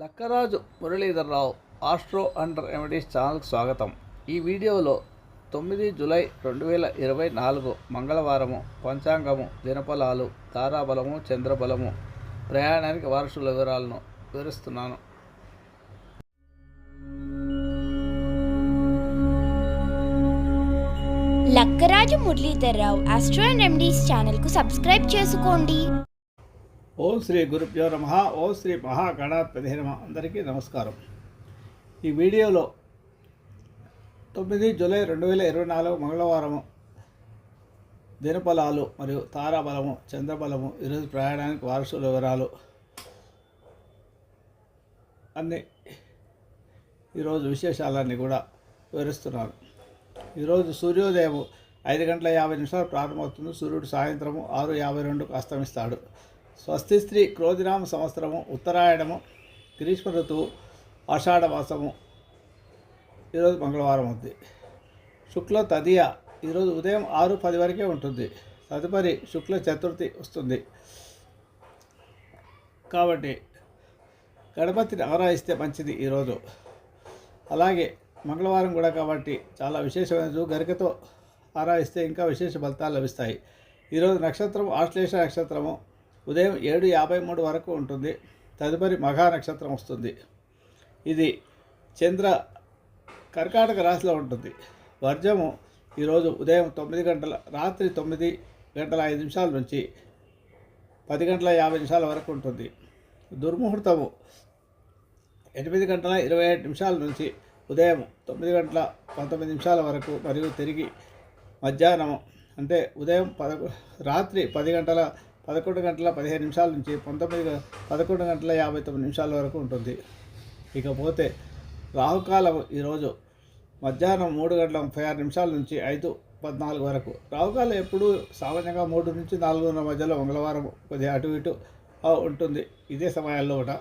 Lakkaraju Muralidhar Rao astro under remedies ఛానల్కి స్వాగతం. ఈ వీడియోలో తొమ్మిది జులై రెండు వేల ఇరవై నాలుగు మంగళవారము పంచాంగము దినఫలాలు తారాబలము చంద్రబలము ప్రయాణానికి వారసుల వివరాలను వివరిస్తున్నాను. Lakkaraju Muralidhar Rao astro and remedies ఛానల్కు సబ్స్క్రైబ్ చేసుకోండి. ఓం శ్రీ గురుభ్యో నమ ఓం శ్రీ మహాగణాధిపతి నమ. అందరికీ నమస్కారం. ఈ వీడియోలో తొమ్మిది జూలై రెండు వేల ఇరవై నాలుగు మంగళవారము దినఫలాలు మరియు తారాబలము చంద్రబలము ఈరోజు ప్రయాణానికి వారసుల వివరాలు అన్ని ఈరోజు విశేషాలన్నీ కూడా వివరిస్తున్నాను. ఈరోజు సూర్యోదయం ఐదు గంటల యాభై నిమిషాలు ప్రారంభమవుతుంది. సూర్యుడు సాయంత్రము ఆరు యాభై రెండుకు అస్తమిస్తాడు. స్వస్తిశ్రీ స్త్రీ క్రోధినామ సంవత్సరము ఉత్తరాయణము గ్రీష్మ ఋతువు ఆషాఢమాసము ఈరోజు మంగళవారం ఉంది. శుక్ల తదియ ఈరోజు ఉదయం ఆరు పది వరకే ఉంటుంది. తదుపరి శుక్ల చతుర్థి వస్తుంది. కాబట్టి గణపతిని ఆరాధిస్తే మంచిది ఈరోజు. అలాగే మంగళవారం కూడా కాబట్టి చాలా విశేషమైన గరికతో ఆరాధిస్తే ఇంకా విశేష ఫలితాలు లభిస్తాయి. ఈరోజు నక్షత్రం ఆశ్లేష నక్షత్రము ఉదయం ఏడు యాభై మూడు వరకు ఉంటుంది. తదుపరి మఘా నక్షత్రం వస్తుంది. ఇది చంద్ర కర్కాటక రాశిలో ఉంటుంది. వర్జము ఈరోజు ఉదయం తొమ్మిది గంటల రాత్రి తొమ్మిది గంటల ఐదు నిమిషాల నుంచి పది గంటల యాభై నిమిషాల వరకు ఉంటుంది. దుర్ముహూర్తము ఎనిమిది గంటల ఇరవై ఏడు నిమిషాల నుంచి ఉదయం తొమ్మిది గంటల పంతొమ్మిది నిమిషాల వరకు మరియు తిరిగి మధ్యాహ్నం అంటే ఉదయం పదకొ రాత్రి పది గంటల పదకొండు గంటల పదిహేను నిమిషాల నుంచి పంతొమ్మిది పదకొండు గంటల యాభై తొమ్మిది నిమిషాల వరకు ఉంటుంది. ఇకపోతే రాహుకాలం ఈరోజు మధ్యాహ్నం మూడు గంటల ముప్పై ఆరు నిమిషాల నుంచి ఐదు పద్నాలుగు వరకు. రాహుకాలం ఎప్పుడు సామాన్యంగా మూడు నుంచి నాలుగున్నర మధ్యలో మంగళవారం కొద్దిగా అటు ఇటు ఉంటుంది. ఇదే సమయాల్లో కూడా.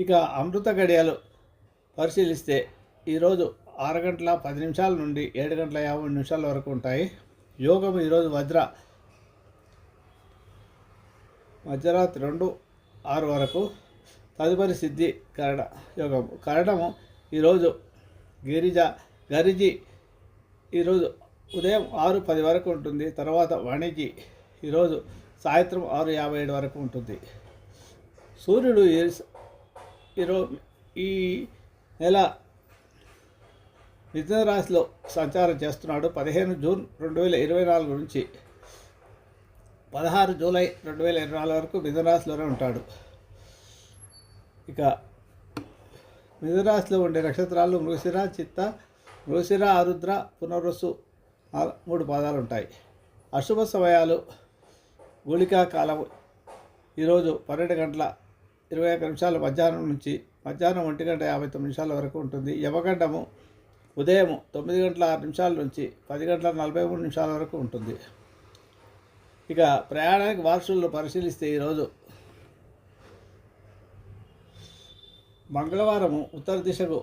ఇక అమృత గడియాలు పరిశీలిస్తే ఈరోజు ఆరు గంటల పది నిమిషాల నుండి ఏడు గంటల యాభై నిమిషాల వరకు ఉంటాయి. యోగం ఈరోజు వజ్ర మధ్యరాత్రి రెండు ఆరు వరకు తదుపరి సిద్ధి కరణ యోగము. కరణము ఈరోజు గిరిజ గరిజి ఈరోజు ఉదయం ఆరు పది వరకు ఉంటుంది. తర్వాత వాణిజ్య ఈరోజు సాయంత్రం ఆరు యాభై ఏడు వరకు ఉంటుంది. సూర్యుడు ఈరో ఈ నెల మిథున రాశిలో సంచారం చేస్తున్నాడు. పదిహేను జూన్ రెండు వేల ఇరవై నాలుగు నుంచి పదహారు జూలై రెండు వేల ఇరవై నాలుగు వరకు మిథునరాశిలోనే ఉంటాడు. ఇక మిథునరాశిలో ఉండే నక్షత్రాలు మృగశిర చిత్త మృగశిర ఆరుద్ర పునరుసు మూడు పాదాలు ఉంటాయి. అశుభ సమయాలు గుళికా కాలం ఈరోజు పన్నెండు గంటల ఇరవై ఒక నిమిషాల మధ్యాహ్నం నుంచి మధ్యాహ్నం ఒంటి గంట యాభై తొమ్మిది నిమిషాల వరకు ఉంటుంది. యమగండము ఉదయం తొమ్మిది గంటల ఆరు నిమిషాల నుంచి పది గంటల నలభై మూడు నిమిషాల వరకు ఉంటుంది. ఇక ప్రయాణానికి వారసులను పరిశీలిస్తే ఈరోజు మంగళవారము ఉత్తర దిశకు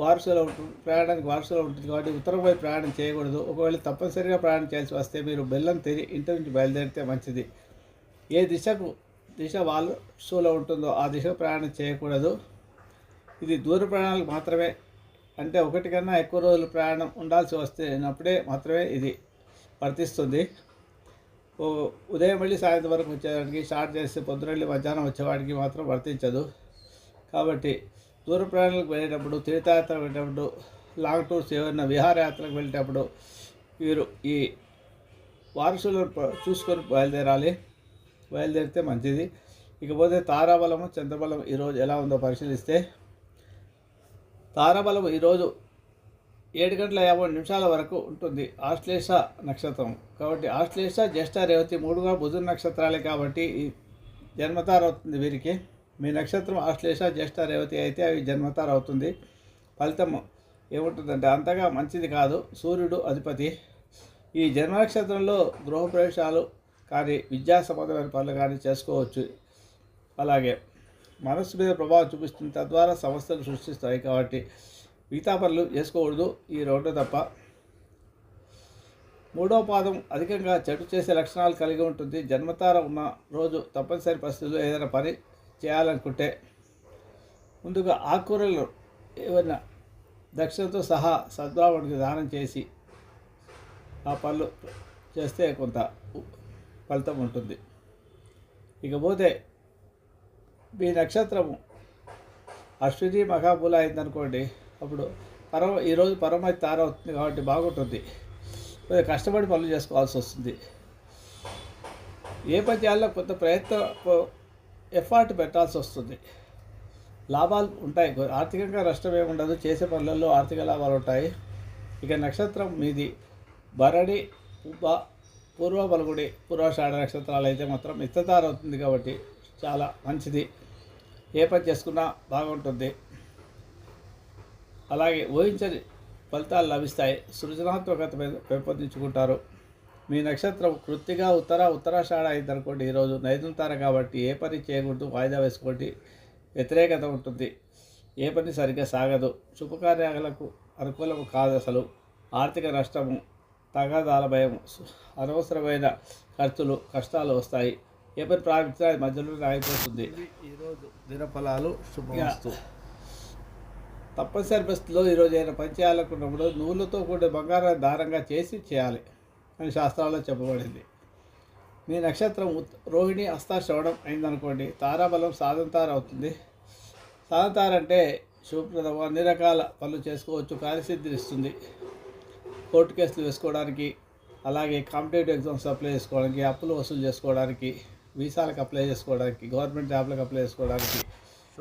వారసులో ఉంటుంది ప్రయాణానికి వారసులో ఉంటుంది కాబట్టి ఉత్తరం వైపు ప్రయాణం చేయకూడదు. ఒకవేళ తప్పనిసరిగా ప్రయాణం చేయాల్సి వస్తే మీరు బెల్లం తిని ఇంటి నుంచి బయలుదేరితే మంచిది. ఏ దిశకు దిశ వారసులో ఉంటుందో ఆ దిశకు ప్రయాణం చేయకూడదు. ఇది దూర ప్రయాణాలకు మాత్రమే అంటే ఒకటి కన్నా ఎక్కువ రోజులు ప్రయాణం ఉండాల్సి వస్తే అప్పుడే మాత్రమే ఇది వర్తిస్తుంది. ఉదయం వెళ్ళి సాయంత్రం వరకు వచ్చేవాడికి స్టార్ట్ చేస్తే పొద్దున వెళ్ళి మధ్యాహ్నం వచ్చేవాడికి మాత్రం వర్తించదు. కాబట్టి దూర ప్రయాణాలకు వెళ్ళేటప్పుడు తీర్థయాత్ర వెళ్ళేటప్పుడు లాంగ్ టూర్స్ ఏమైనా విహారయాత్రకు వెళ్ళేటప్పుడు వీరు ఈ వారసులను చూసుకొని బయలుదేరాలి. బయలుదేరితే మంచిది. ఇకపోతే తారాబలము చంద్రబలం ఈరోజు ఎలా ఉందో పరిశీలిస్తే తారాబలం ఈరోజు ఏడు గంటల యాభై నిమిషాల వరకు ఉంటుంది ఆశ్లేష నక్షత్రం. కాబట్టి ఆశ్లేష జ్యేష్ఠ రేవతి మూడుగా బుధున నక్షత్రాలే కాబట్టి ఈ అవుతుంది వీరికి. మీ నక్షత్రం ఆశ్లేష జ్యేష్ఠ రేవతి అయితే అవి జన్మతార అవుతుంది ఫలితం ఏముంటుందంటే అంతగా మంచిది కాదు. సూర్యుడు అధిపతి. ఈ జన్మ నక్షత్రంలో గృహప్రవేశాలు కానీ విద్యా సంబంధమైన పనులు కానీ చేసుకోవచ్చు. అలాగే మనస్సు మీద ప్రభావం చూపిస్తుంది తద్వారా సమస్యలు సృష్టిస్తాయి కాబట్టి మిగతా పనులు చేసుకోకూడదు ఈ రెండు తప్ప. మూడో పాదం అధికంగా చెడు చేసే లక్షణాలు కలిగి ఉంటుంది. జన్మతార ఉన్న రోజు తప్పనిసరి పరిస్థితుల్లో ఏదైనా పని చేయాలనుకుంటే ముందుగా ఆకుకూరలు ఏమైనా దక్షిణతో సహా సద్బ్రాహ్మణుడికి దానం చేసి ఆ పనులు చేస్తే కొంత ఫలితం ఉంటుంది. ఇకపోతే మీ నక్షత్రము అశ్విని మహాబుల అయిందనుకోండి అప్పుడు పరమ ఈరోజు పరమైతే తార అవుతుంది కాబట్టి బాగుంటుంది. కొద్దిగా కష్టపడి పనులు చేసుకోవాల్సి వస్తుంది. ఏ పని చేయాలో కొంత ప్రయత్నం ఎఫర్ట్ పెట్టాల్సి వస్తుంది. లాభాలు ఉంటాయి. ఆర్థికంగా నష్టం ఏమి ఉండదు. చేసే పనులలో ఆర్థిక లాభాలు ఉంటాయి. ఇక నక్షత్రం మీది. భరణి పుబ్బ పూర్వ బలగుడి పూర్వషాఢ నక్షత్రాలు అయితే మాత్రం మిత్తతారవుతుంది కాబట్టి చాలా మంచిది. ఏ పని చేసుకున్నా బాగుంటుంది. అలాగే ఊహించని ఫలితాలు లభిస్తాయి. సృజనాత్మకత మీద పెంపొందించుకుంటారు. మీ నక్షత్రం కృత్తిగా ఉత్తర ఉత్తరాషాఢ అయిందనుకోండి ఈరోజు నైదుంతార కాబట్టి ఏ పని చేయకూడదు వాయిదా వేసుకోండి. వ్యతిరేకత ఉంటుంది. ఏ పని సరిగ్గా సాగదు. శుభకార్యాలకు అనుకూలము కాదు అసలు. ఆర్థిక నష్టము తగాదాల భయం అనవసరమైన ఖర్చులు కష్టాలు వస్తాయి. ఏ పని ప్రారంభించినా మధ్యలో ఆగిపోతుంది. ఈరోజు దినఫలాలు శుభమస్తు. తప్పనిసరి పరిస్థితిలో ఈరోజు అయిన పని చేయాలనుకున్నప్పుడు నూలుతో కూడిన బంగారం దారంగా చేసి చేయాలి అని శాస్త్రాల్లో చెప్పబడింది. మీ నక్షత్రం రోహిణి హస్త శ్రవణం అయిందనుకోండి తారాబలం సాధంతార అవుతుంది. సాధంతార అంటే శుభప్రదం. అన్ని రకాల పనులు చేసుకోవచ్చు కార్యసిద్ధిని ఇస్తుంది. కోర్టు కేసులు వేసుకోవడానికి అలాగే కాంపిటేటివ్ ఎగ్జామ్స్ అప్లై చేసుకోవడానికి అప్పులు వసూలు చేసుకోవడానికి వీసాలకు అప్లై చేసుకోవడానికి గవర్నమెంట్ జాబ్లకు అప్లై చేసుకోవడానికి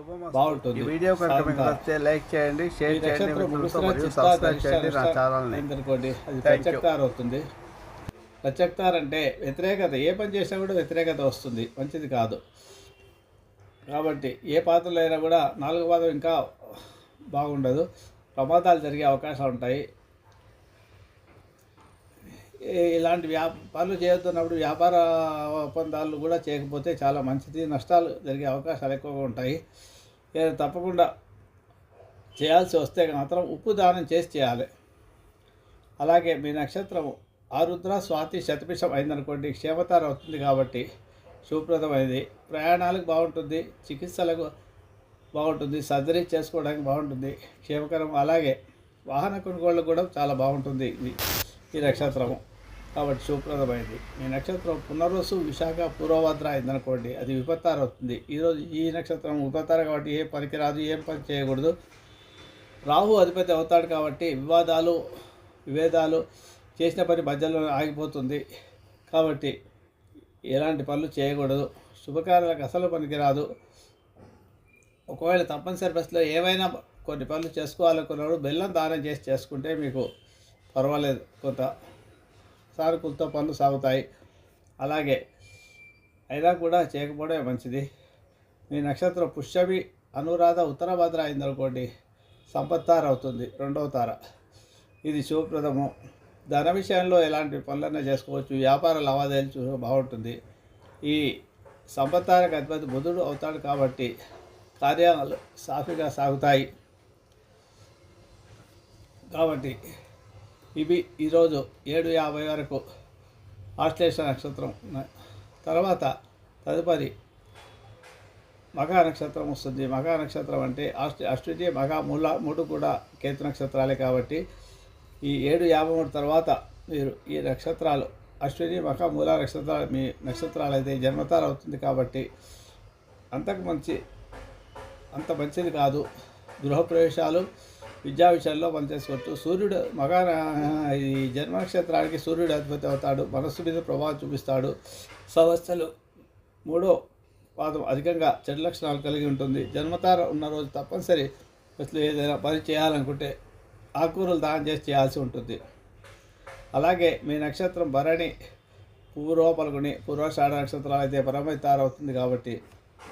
బాగుంటుంది. వీడియో కనుక మీకు సాధంతార. నచ్చితే లైక్ చేయండి షేర్ చేయండి మిత్రులతో మరియు సబ్స్క్రైబ్ చేయండి నా ఛానల్ని. అది. ప్రత్యక్తార అవుతుంది. ప్రత్యక్తార అంటే వ్యతిరేకత. ఏ పని చేసినా కూడా వ్యతిరేకత వస్తుంది. మంచిది కాదు. కాబట్టి ఏ పాత్రలో అయినా కూడా నాలుగు పాత్ర ఇంకా బాగుండదు. ప్రమాదాలు జరిగే అవకాశాలు ఉంటాయి. ఇలాంటి వ్యా పనులు చేయొద్దున్నప్పుడు వ్యాపార ఒప్పందాలు కూడా చేయకపోతే చాలా మంచిది. నష్టాలు జరిగే అవకాశాలు ఎక్కువగా ఉంటాయి. తప్పకుండా చేయాల్సి వస్తే మాత్రం ఉప్పు దానం చేసి చేయాలి. అలాగే మీ నక్షత్రము ఆరుద్ర స్వాతి శతపిషం అయిందనుకోండి క్షేమతార అవుతుంది కాబట్టి శుభప్రదమైనది. ప్రయాణాలకు బాగుంటుంది చికిత్సలకు బాగుంటుంది సర్జరీ చేసుకోవడానికి బాగుంటుంది క్షేమకరం. అలాగే వాహన కొనుగోళ్ళకు కూడా చాలా బాగుంటుంది. ఇది ఈ నక్షత్రము. కాబట్టి శుభప్రదమైంది. ఈ నక్షత్రం పునర్వసు విశాఖ పూర్వభద్ర అయిందనుకోండి అది విపత్తార అవుతుంది. ఈరోజు ఈ నక్షత్రం విపత్తార కాబట్టి ఏ పనికి రాదు ఏం పని చేయకూడదు. రాహు అధిపతి అవుతాడు కాబట్టి వివాదాలు విభేదాలు చేసిన పని మధ్యలో ఆగిపోతుంది. కాబట్టి ఎలాంటి పనులు చేయకూడదు. శుభకార్యాలకు అసలు పనికిరాదు. ఒకవేళ తప్పనిసరి బస్సులో ఏవైనా కొన్ని పనులు చేసుకోవాలనుకున్నప్పుడు బెల్లం దానం చేసి చేసుకుంటే మీకు పర్వాలేదు కొంత సానుకూలతో పనులు సాగుతాయి. అలాగే అయినా కూడా చేయకపోవడమే మంచిది? మీ నక్షత్రం పుష్యమి అనురాధ ఉత్తరభద్ర అయిందనుకోండి సంపత్తార అవుతుంది రెండవ తార. ఇది శుభప్రదము. ధన విషయంలో ఎలాంటి పనులన్నా చేసుకోవచ్చు. వ్యాపార లావాదేవీలు చూ బాగుంటుంది. ఈ సంపత్తారకు అధిపతి బుధుడు అవుతాడు కాబట్టి కార్యాలు సాఫీగా సాగుతాయి. కాబట్టి ఇవి ఈరోజు ఏడు యాభై వరకు ఆశ్లేష నక్షత్రం ఉన్న- తర్వాత తదుపరి మఘా నక్షత్రం వస్తుంది. మఘా నక్షత్రం అంటే అష్ట అశ్విని మఘా మూల మూడు కూడా కేతు నక్షత్రాలే కాబట్టి ఈ ఏడు యాభై మూడు తర్వాత మీరు ఈ నక్షత్రాలు అశ్విని మఖ మూల నక్షత్రాలు మీ నక్షత్రాలు అయితే జన్మతాలు అవుతుంది కాబట్టి అంతకు మంచి అంత మంచిది కాదు. గృహప్రవేశాలు విద్యా విషయాల్లో పనిచేసుకోవచ్చు సూర్యుడు మగ ఈ జన్మ నక్షత్రానికి సూర్యుడు అధిపతి అవుతాడు. మనస్సు మీద ప్రభావం చూపిస్తాడు. సమస్యలు మూడో పాదం అధికంగా చెడు లక్షణాలు కలిగి ఉంటుంది. జన్మతార ఉన్న రోజు తప్పనిసరి అసలు ఏదైనా పని చేయాలనుకుంటే ఆకుకూరలు దానం చేసి చేయాల్సి ఉంటుంది. అలాగే మీ నక్షత్రం భరణి పూర్వ పలుకుని పూర్వాషాఢ నక్షత్రాలు అయితే పరమైతార అవుతుంది కాబట్టి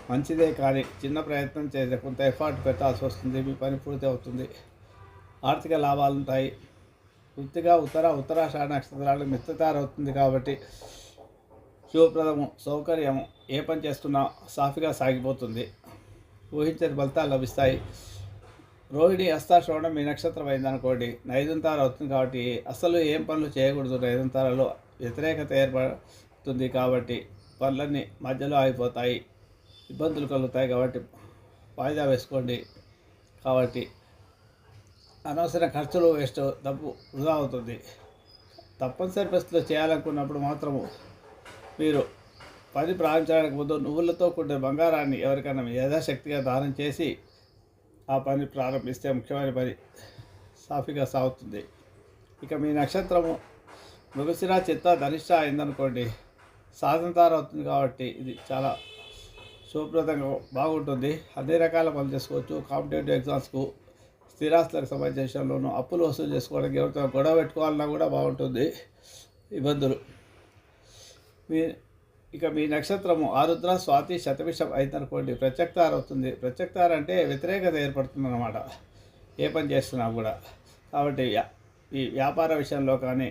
మంచిదే కానీ చిన్న ప్రయత్నం చేసే కొంత ఎఫర్ట్ పెట్టాల్సి వస్తుంది. మీ పని పూర్తి అవుతుంది. ఆర్థిక లాభాలు ఉంటాయి. వృత్తిగా ఉత్తర ఉత్తరాషాఢ నక్షత్రాలకు మిత్రతారవుతుంది కాబట్టి శుభప్రదము సౌకర్యము ఏ పని చేస్తున్నా సాఫీగా సాగిపోతుంది. ఊహించని ఫలితాలు లభిస్తాయి. రోహిణి అస్తాశ్రవణం మీ నక్షత్రం అయిందనుకోండి నైదుంతార అవుతుంది కాబట్టి అసలు ఏం పనులు చేయకూడదు. నైదుంతారలో వ్యతిరేకత ఏర్పడుతుంది కాబట్టి పనులన్నీ మధ్యలో ఆగిపోతాయి. ఇబ్బందులు కలుగుతాయి కాబట్టి వాయిదా వేసుకోండి. కాబట్టి అనవసర ఖర్చులు వేస్ట్ డబ్బు వృధా అవుతుంది. తప్పనిసరి పరిస్థితిలో చేయాలనుకున్నప్పుడు మాత్రము మీరు పని ప్రారంభించడానికి ముందు నువ్వులతో కూడిన బంగారాన్ని ఎవరికైనా యథాశక్తిగా దానం చేసి ఆ పని ప్రారంభిస్తే ముఖ్యమైన పని సాఫీగా సాగుతుంది. ఇక మీ నక్షత్రము మృగశిర చిత్త ధనిష్ట అయిందనుకోండి సాధనతార అవుతుంది కాబట్టి ఇది చాలా శుభప్రదంగా బాగుంటుంది. అన్ని రకాల పనులు చేసుకోవచ్చు. కాంపిటేటివ్ ఎగ్జామ్స్కు స్థిరాస్తులకు సంబంధించిన విషయంలోనూ అప్పులు వసూలు చేసుకోవడానికి ఎవరితో గొడవ పెట్టుకోవాలన్నా కూడా బాగుంటుంది. ఇబ్బందులు. మీ ఇక మీ నక్షత్రము ఆరుద్ర స్వాతి శతవిషం అయిందనుకోండి ప్రత్యక్తార అవుతుంది ప్రత్యక్తార అంటే వ్యతిరేకత ఏర్పడుతుంది అన్నమాట ఏ పని చేస్తున్నా కూడా. కాబట్టి ఈ వ్యాపార విషయంలో కానీ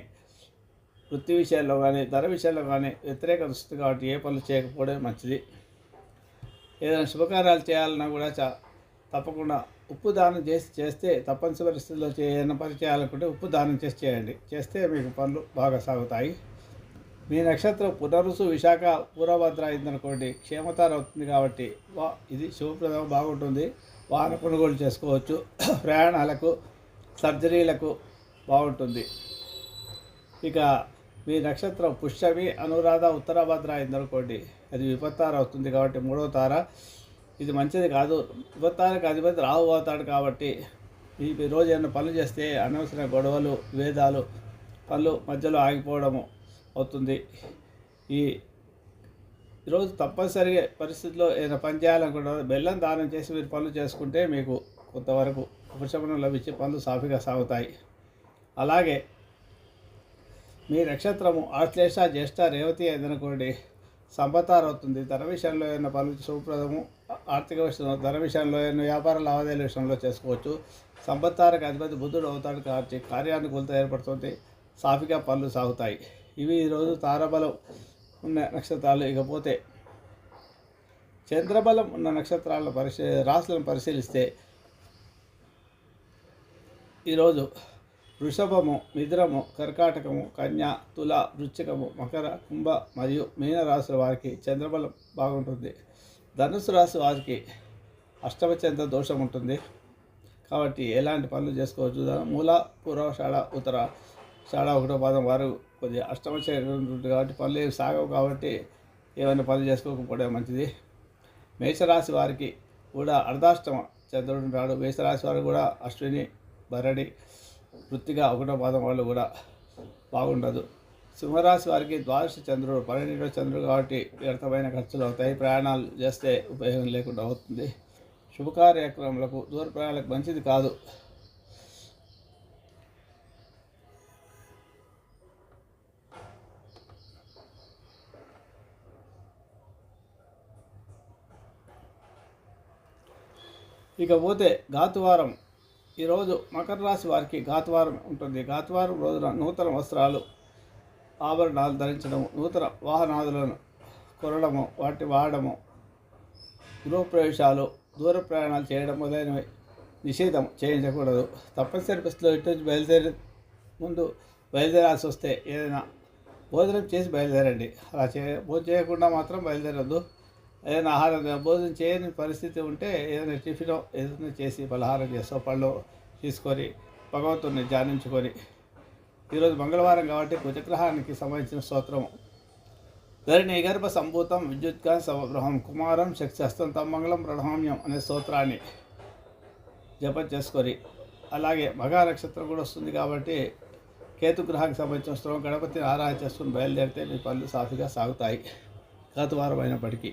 వృత్తి విషయాల్లో కానీ ధర విషయంలో కానీ వ్యతిరేకత వస్తుంది కాబట్టి ఏ పనులు చేయకపోవడం మంచిది. ఏదైనా శుభకార్యాలు చేయాలన్నా కూడా చా తప్పకుండా ఉప్పు దానం చేసి చేస్తే తప్పనిసరి పరిస్థితుల్లో చే- ఏదైనా పని చేయాలనుకుంటే ఉప్పు దానం చేసి చేయండి. చేస్తే మీకు పనులు బాగా సాగుతాయి. మీ నక్షత్రం పునరుసు విశాఖ పూర్వభద్ర అయిందనుకోండి క్షేమతార అవుతుంది కాబట్టి వా ఇది శుభప్రదం బాగుంటుంది. వాహన కొనుగోలు చేసుకోవచ్చు. ప్రయాణాలకు సర్జరీలకు బాగుంటుంది. ఇక మీ నక్షత్రం పుష్యమి అనురాధ ఉత్తరాభద్ర అయిందనుకోండి అది విపత్తార అవుతుంది కాబట్టి మూడవ తార. ఇది మంచిది కాదు. విపత్తారకు అధిపతి రాహు అవుతాడు కాబట్టి ఈ రోజు ఏమైనా పనులు చేస్తే అనవసర గొడవలు వేదాలు పనులు మధ్యలో ఆగిపోవడము అవుతుంది. ఈ ఈరోజు తప్పనిసరిగా పరిస్థితిలో ఏదైనా పని చేయాలనుకుంటే బెల్లం దానం చేసి మీరు పనులు చేసుకుంటే మీకు కొంతవరకు ఉపశమనం లభించి పనులు సాఫీగా సాగుతాయి. అలాగే మీ నక్షత్రము ఆశ్లేష జ్యేష్ఠ రేవతి అయిందనుకోండి సంపత్తారు అవుతుంది ధన విషయంలో ఏమైనా పనులు శుభప్రదము ఆర్థిక విషయంలో ధన విషయంలో ఏమైనా వ్యాపార లావాదేవీల విషయంలో చేసుకోవచ్చు. సంపత్తారకు అధిపతి బుద్ధుడు అవుతాడు కాబట్టి కార్యానుకూలత ఏర్పడుతుంది. సాఫీగా పనులు సాగుతాయి. ఇవి ఈరోజు తారబలం ఉన్న నక్షత్రాలు ఇకపోతే చంద్రబలం ఉన్న నక్షత్రాలను పరిశీ రాశులను పరిశీలిస్తే ఈరోజు వృషభము మిథునము కర్కాటకము కన్య తుల వృచ్చికము మకర కుంభ మరియు మీన రాశుల వారికి చంద్రబలం బాగుంటుంది. ధనుసు రాశి వారికి అష్టమచంద్ర దోషం ఉంటుంది. కాబట్టి ఎలాంటి పనులు చేసుకోవచ్చు? మూల పూర్వశాల ఉత్తర. షాఢ ఒకటో పాదం వారు కొద్దిగా అష్టమ చంద్రుడు ఉంటుంది కాబట్టి పనులు ఏమి సాగవు కాబట్టి ఏమైనా పనులు చేసుకోకపోవడం మంచిది. మేషరాశి వారికి కూడా అర్ధాష్టమ చంద్రుడు ఉంటాడు. మేషరాశి వారు కూడా అశ్విని భరణి వృత్తిగా ఒకటో పాదం వాళ్ళు కూడా బాగుండదు. సింహరాశి వారికి ద్వాదశ చంద్రుడు పన్నెండో చంద్రుడు కాబట్టి వ్యర్థమైన ఖర్చులు అవుతాయి. ప్రయాణాలు చేస్తే ఉపయోగం లేకుండా అవుతుంది శుభకార్యక్రమాలకు దూర ప్రయాణాలకు మంచిది కాదు. ఇకపోతే ఘాతువారం ఈరోజు మకర రాశి వారికి ఘాతవారం ఉంటుంది. ఘాతవారం రోజున నూతన వస్త్రాలు ఆభరణాలు ధరించడము నూతన వాహనాదులను కొనడము వాటి వాడడము గృహప్రవేశాలు దూర ప్రయాణాలు చేయడం మొదలైనవి నిషేధం చేయించకూడదు. తప్పనిసరి పరిస్థితిలో ఇటు నుంచి బయలుదేరి ముందు బయలుదేరాల్సి వస్తే ఏదైనా భోజనం చేసి బయలుదేరండి. అలా చే భోజనం చేయకుండా మాత్రం బయలుదేరద్దు. ఏదైనా ఆహారం భోజనం చేయని పరిస్థితి ఉంటే ఏదైనా టిఫిన్ ఏదైనా చేసి పలహారం చేస్తూ పళ్ళు తీసుకొని భగవంతుని ధ్యానించుకొని ఈరోజు మంగళవారం కాబట్టి కుజగ్రహానికి సంబంధించిన స్తోత్రము. ధరణి గర్భ సంభూతం విద్యుత్గా సమగ్రహం కుమారం శక్తిస్తం తమ్మంగళం ప్రణామ్యం అనే స్తోత్రాన్ని జపం చేసుకొని అలాగే మగా నక్షత్రం కూడా వస్తుంది కాబట్టి కేతుగ్రహానికి సంబంధించిన స్తోత్రం గణపతిని ఆరాధన చేసుకుని బయలుదేరితే మీ పనులు సాఫీగా సాగుతాయి. గతవారం అయినప్పటికీ